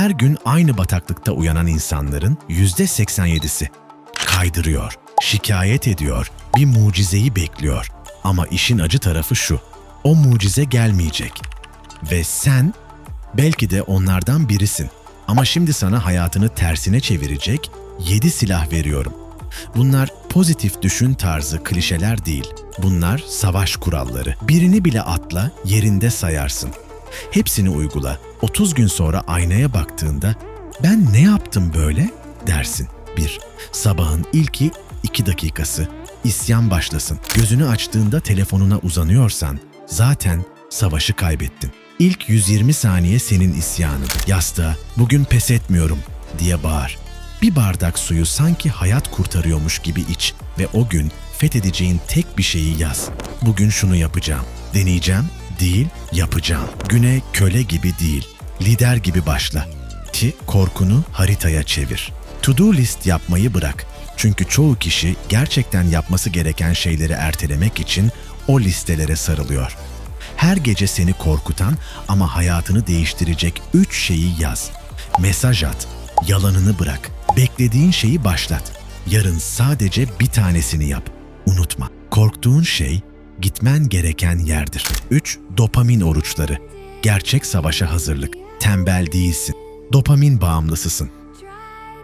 Her gün aynı bataklıkta uyanan insanların yüzde 87'si kaydırıyor, şikayet ediyor, bir mucizeyi bekliyor. Ama işin acı tarafı şu, o mucize gelmeyecek. Ve sen belki de onlardan birisin. Ama şimdi sana hayatını tersine çevirecek 7 silah veriyorum. Bunlar pozitif düşün tarzı klişeler değil. Bunlar savaş kuralları. Birini bile atla, yerinde sayarsın. Hepsini uygula. 30 gün sonra aynaya baktığında ben ne yaptım böyle dersin. 1. Sabahın ilki 2 dakikası. İsyan başlasın. Gözünü açtığında telefonuna uzanıyorsan zaten savaşı kaybettin. İlk 120 saniye senin isyanın. Yastığa bugün pes etmiyorum diye bağır. Bir bardak suyu sanki hayat kurtarıyormuş gibi iç ve o gün fethedeceğin tek bir şeyi yaz. Bugün şunu yapacağım. Deneyeceğim, değil, yapacağım. Güne köle gibi değil, lider gibi başla. Ti korkunu haritaya çevir. To-do list yapmayı bırak. Çünkü çoğu kişi gerçekten yapması gereken şeyleri ertelemek için o listelere sarılıyor. Her gece seni korkutan ama hayatını değiştirecek üç şeyi yaz. Mesaj at, yalanını bırak, beklediğin şeyi başlat. Yarın sadece bir tanesini yap. Unutma, korktuğun şey gitmen gereken yerdir. 3. Dopamin oruçları. Gerçek savaşa hazırlık. Tembel değilsin. Dopamin bağımlısısın.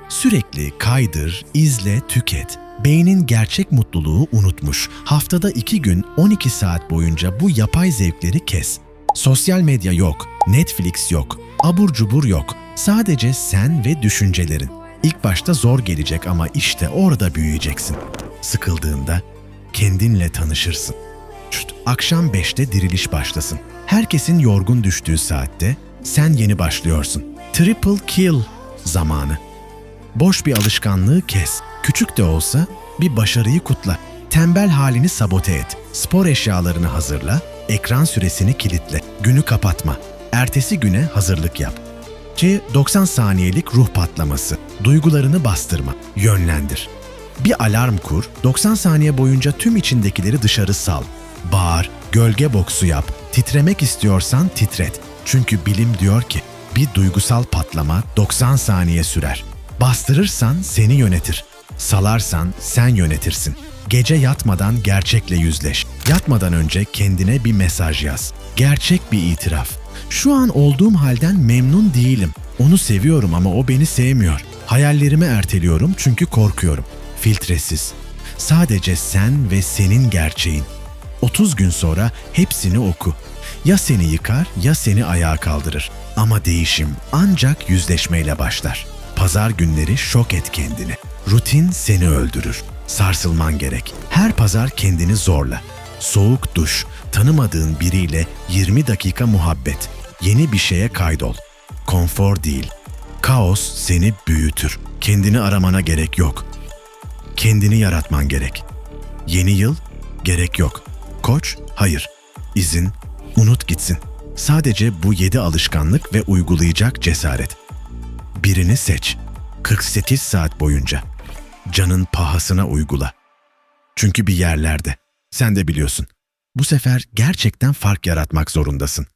Sürekli kaydır, izle, tüket. Beynin gerçek mutluluğu unutmuş. Haftada iki gün 12 saat boyunca bu yapay zevkleri kes. Sosyal medya yok, Netflix yok, abur cubur yok. Sadece sen ve düşüncelerin. İlk başta zor gelecek ama işte orada büyüyeceksin. Sıkıldığında kendinle tanışırsın. Akşam 5'te diriliş başlasın. Herkesin yorgun düştüğü saatte sen yeni başlıyorsun. Triple kill zamanı. Boş bir alışkanlığı kes. Küçük de olsa bir başarıyı kutla. Tembel halini sabote et. Spor eşyalarını hazırla. Ekran süresini kilitle. Günü kapatma. Ertesi güne hazırlık yap. C. 90 saniyelik ruh patlaması. Duygularını bastırma. Yönlendir. Bir alarm kur. 90 saniye boyunca tüm içindekileri dışarı sal. Bağır, gölge boksu yap. Titremek istiyorsan titret. Çünkü bilim diyor ki bir duygusal patlama 90 saniye sürer. Bastırırsan seni yönetir. Salarsan sen yönetirsin. Gece yatmadan gerçekle yüzleş. Yatmadan önce kendine bir mesaj yaz. Gerçek bir itiraf. Şu an olduğum halden memnun değilim. Onu seviyorum ama o beni sevmiyor. Hayallerimi erteliyorum çünkü korkuyorum. Filtresiz. Sadece sen ve senin gerçeğin. 30 gün sonra hepsini oku. Ya seni yıkar ya seni ayağa kaldırır. Ama değişim ancak yüzleşmeyle başlar. Pazar günleri şok et kendini. Rutin seni öldürür. Sarsılman gerek. Her pazar kendini zorla. Soğuk duş, tanımadığın biriyle 20 dakika muhabbet. Yeni bir şeye kaydol. Konfor değil. Kaos seni büyütür. Kendini aramana gerek yok. Kendini yaratman gerek. Yeni yıl gerek yok. Koç hayır. İzin unut gitsin. Sadece bu yedi alışkanlık ve uygulayacak cesaret. Birini seç. 48 saat boyunca. Canın pahasına uygula. Çünkü bir yerlerde. Sen de biliyorsun. Bu sefer gerçekten fark yaratmak zorundasın.